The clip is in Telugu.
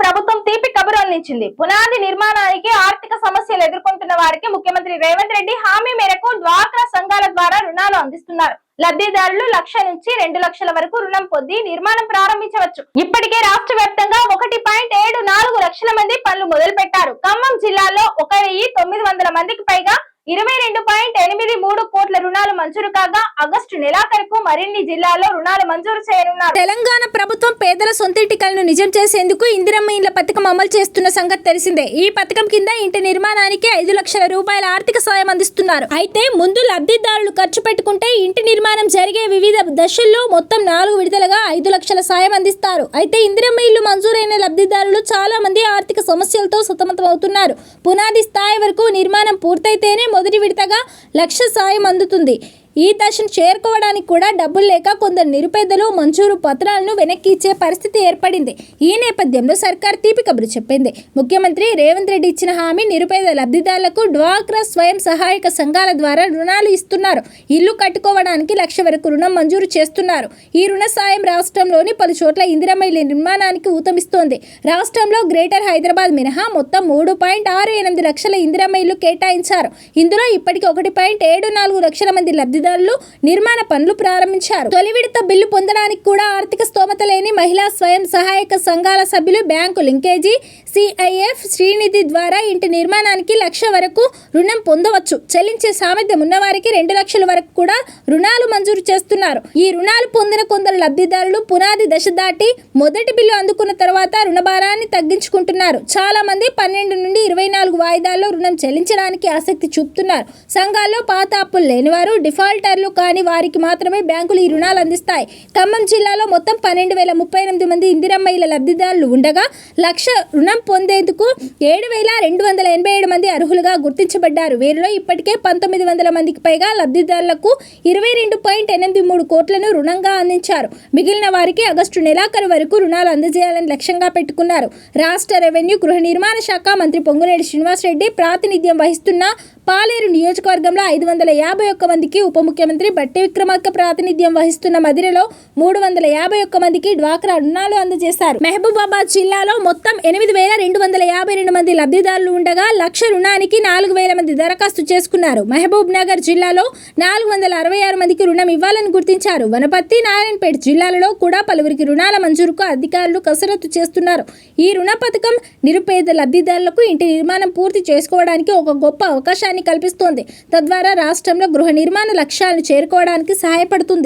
ప్రభుత్వం తీపి కబురు అందించింది. పునాది నిర్మాణానికి ఆర్థిక సమస్యలు ఎదుర్కొంటున్న వారికి ముఖ్యమంత్రి రేవంత్ రెడ్డి హామీ మేరకు డ్వాక్రా సంఘాల ద్వారా రుణాలు అందిస్తున్నారు. లబ్ధిదారులు లక్ష నుంచి రెండు లక్షల వరకు రుణం పొంది నిర్మాణం ప్రారంభించవచ్చు. ఇప్పటికే రాష్ట్ర వ్యాప్తంగా ఒకటి పాయింట్ ఏడు నాలుగు లక్షల మంది పనులు మొదలు పెట్టారు ఖమ్మం జిల్లాలో ఒక వెయ్యి తొమ్మిది వందల మందికి పైగా ఇరవై రెండు పాయింట్ ఎనిమిది మూడు కోట్ల రుణాలు మంజూరు కాగా ఆగస్టు నెలాఖరుకు మరిన్ని జిల్లాల్లో రుణాలు మంజూరు చేయనున్నారు. తెలంగాణ ప్రభుత్వం పేదల సొంత కలను నిజం చేసేందుకు ఇందిరమ్మ ఇండ్ల పథకం అమలు చేస్తున్న సంగతి తెలిసిందే. ఈ పథకం కింద ఇంటి నిర్మాణానికి ఐదు లక్షల రూపాయల ఆర్థిక సాయం అందిస్తున్నారు. అయితే ముందు లబ్ధిదారులు ఖర్చు పెట్టుకుంటే ఇంటి నిర్మాణం జరిగే వివిధ దశల్లో మొత్తం నాలుగు విడుదలగా ఐదు లక్షల సాయం అందిస్తారు. అయితే ఇందిరమ్మ ఇల్లు మంజూరైన లబ్ధిదారులు చాలా మంది ఆర్థిక సమస్యలతో సతమతమవుతున్నారు. పునాది స్థాయి వరకు నిర్మాణం పూర్తయితేనే మొదటి విడతగా లక్ష సాయం అందుతుంది. ఈ దశను చేరుకోవడానికి కూడా డబ్బులు లేక కొందరు నిరుపేదలు మంజూరు పత్రాలను వెనక్కి ఇచ్చే పరిస్థితి ఏర్పడింది. ఈ నేపథ్యంలో సర్కార్ తీపి కబురు చెప్పింది. ముఖ్యమంత్రి రేవంత్ రెడ్డి ఇచ్చిన హామీ నిరుపేద లబ్ధిదారులకు డ్వాక్రా స్వయం సహాయక సంఘాల ద్వారా రుణాలు ఇస్తున్నారు. ఇల్లు కట్టుకోవడానికి లక్ష వరకు రుణం మంజూరు చేస్తున్నారు. ఈ రుణ సాయం రాష్ట్రంలోని పలు చోట్ల ఇందిరమ్మ నిర్మాణానికి ఊతమిస్తోంది. రాష్ట్రంలో గ్రేటర్ హైదరాబాద్ మినహా మొత్తం మూడు పాయింట్ ఆరు ఎనిమిది లక్షల ఇందిరమైలు కేటాయించారు. ఇందులో ఇప్పటికి ఒకటి పాయింట్ ఏడు నాలుగు లక్షల మంది లబ్ధి లబ్ధిదారులు నిర్మాణ పనులు ప్రారంభించారు. తొలి విడత బిల్లు పొందడానికి కూడా ఆర్థిక స్తోమత లేని మహిళా స్వయం సహాయక సంఘాల సభ్యులు బ్యాంకు లింకేజీ సిఐఎఫ్ శ్రీనిధి ద్వారా ఇంటి నిర్మాణానికి లక్ష వరకు రుణం పొందవచ్చు. చెల్లించే సామర్థ్యం ఉన్నవారికి రెండు లక్షల వరకు కూడా రుణాలు మంజూరు చేస్తున్నారు. ఈ రుణాలు పొందిన కొందరు లబ్ధిదారులు పునాది దశ దాటి మొదటి బిల్లు అందుకున్న తర్వాత రుణభారాన్ని తగ్గించుకుంటున్నారు. చాలా మంది పన్నెండు నుండి ఇరవై నాలుగు వాయిదాల్లో రుణం చెల్లించడానికి ఆసక్తి చూపుతున్నారు. సంఘాల్లో పాత అప్పులు లేనివారు డిఫాల్టర్లు కాని వారికి మాత్రమే బ్యాంకులు ఈ రుణాలు అందిస్తాయి. ఖమ్మం జిల్లాలో మొత్తం పన్నెండు వేల ముప్పై ఎనిమిది మంది ఇందిరమ్మ ఇళ్ళ లబ్ధిదారులు ఉండగా లక్ష రుణం పొందేందుకు ఏడు వేల రెండు వందల ఎనభై ఏడు మంది అర్హులుగా గుర్తించబడ్డారు. వీరిలో ఇప్పటికే పంతొమ్మిది వందల మందికి పైగా లబ్ధిదారులకు ఇరవై రెండు పాయింట్ ఎనిమిది మూడు కోట్లను రుణంగా అందించారు. మిగిలిన వారికి ఆగస్టు నెలాఖరు వరకు రుణాలు అందజేయాలని లక్ష్యంగా పెట్టుకున్నారు. రాష్ట్ర రెవెన్యూ గృహ నిర్మాణ శాఖ మంత్రి పొంగులేటి శ్రీనివాసరెడ్డి ప్రాతినిధ్యం వహిస్తున్న పాలేరు నియోజకవర్గంలో ఐదు వందల యాభై ఒక్క మందికి ఉప ముఖ్యమంత్రి బట్టి విక్రమార్క ప్రాతినిధ్యం వహిస్తున్న మదిరలో మూడు వందల యాభై ఒక్క మందికి డ్వాక్రా రుణాలు అందజేశారు. మహబూబాబాద్ జిల్లాలో మొత్తం ఎనిమిది వేల రెండు వందల యాభై రెండు మంది లబ్ధిదారులు ఉండగా లక్ష రుణానికి నాలుగు వేల మంది దరఖాస్తు చేసుకున్నారు. మహబూబ్ నగర్ జిల్లాలో నాలుగు వందల అరవై ఆరు మందికి రుణం ఇవ్వాలని గుర్తించారు. వనపర్తి నారాయణపేట జిల్లాలలో కూడా పలువురికి రుణాల మంజూరుకు అధికారులు కసరత్తు చేస్తున్నారు. ఈ రుణ పథకం నిరుపేద లబ్ధిదారులకు ఇంటి నిర్మాణం పూర్తి చేసుకోవడానికి ఒక గొప్ప అవకాశాన్ని కల్పిస్తోంది. తద్వారా రాష్ట్రంలో గృహ నిర్మాణ లక్ష్యాలను చేరుకోవడానికి సహాయపడుతుంది.